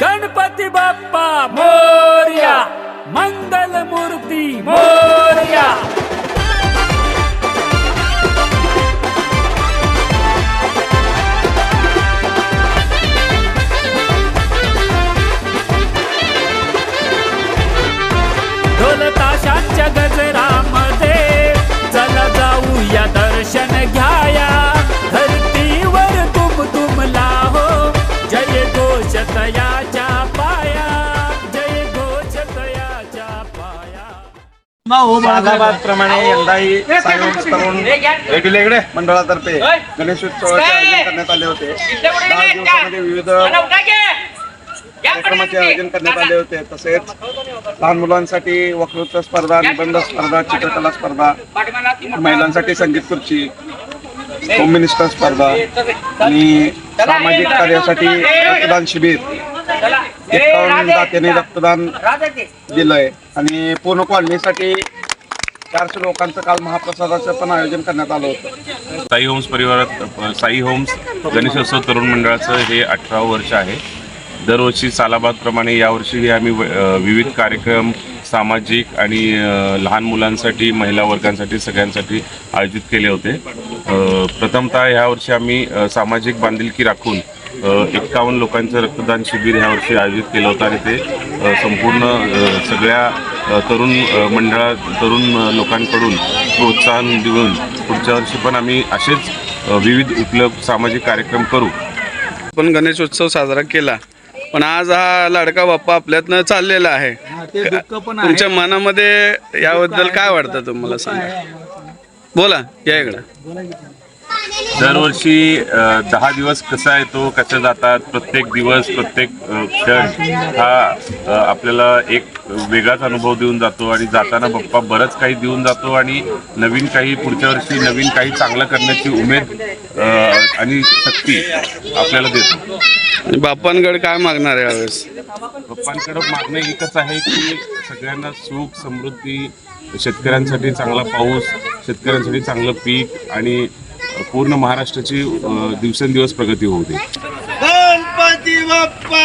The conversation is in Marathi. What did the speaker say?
गणपती बाप्पा मोर्या प्रमाणे यंदाही तरुण रेग्युलेगडे मंडळातर्फे गणेशोत्सवाचे आयोजन करण्यात आले होते. दहा दिवसामध्ये विविध कार्यक्रमाचे आयोजन करण्यात आले होते. तसेच लहान मुलांसाठी वक्तृत्व स्पर्धा निबंध स्पर्धा चित्रकला स्पर्धा महिलांसाठी संगीत खुर्ची होम मिनिस्टर स्पर्धा आणि सामाजिक कार्यासाठी रक्तदान शिबिर. एकावन्न दात्याने रक्तदान दिलंय. आणि पूर्ण कॉलनीसाठी चारशे लोकांचं काल महाप्रसादाचं पण आयोजन करण्यात आलं होतं. साई होम्स परिवारात साई होम्स गणेशोत्सव तरुण मंडळाचं हे अठरावं वर्ष आहे. दरवर्षी सालाबादप्रमाणे यावर्षीही आम्ही विविध कार्यक्रम सामाजिक आणि लहान मुलांसाठी महिला वर्गांसाठी सगळ्यांसाठी आयोजित केले होते. प्रथमतः ह्यावर्षी आम्ही सामाजिक बांधिलकी राखून एक्कावन्न लोकांचं रक्तदान शिबिर ह्यावर्षी आयोजित केलं होतं आणि ते संपूर्ण सगळ्या तरुण मंडळा तरुण लोकांकडून प्रोत्साहन देऊन पुढच्या वर्षी पण आम्ही असेच विविध उपलब्ध सामाजिक कार्यक्रम करू. आपण गणेशोत्सव साजरा केला पण आज हा लाडका बाप्पा आपल्यातनं चाललेला आहे. तुमच्या मनामध्ये याबद्दल काय वाटतं तुम्हाला सांगा? बोला या इकडं. दरवर्षी दहा दिवस कसा येतो कसे जातात प्रत्येक दिवस प्रत्येक क्षण हा आपल्याला एक वेगळाच अनुभव देऊन जातो आणि जाताना बाप्पा बरंच काही देऊन जातो आणि नवीन काही पुढच्या वर्षी नवीन काही चांगलं करण्याची उमेद आणि शक्ती आपल्याला देतो. आणि बाप्पांकडे काय मागणार आहे यावेळेस? पप्पांकडे मागणं एकच आहे की सगळ्यांना सुख समृद्धी शेतकऱ्यांसाठी चांगला पाऊस शेतकऱ्यांसाठी चांगलं पीक आणि पूर्ण महाराष्ट्राची दिवसेंदिवस प्रगती होते गणपती बाप्पा!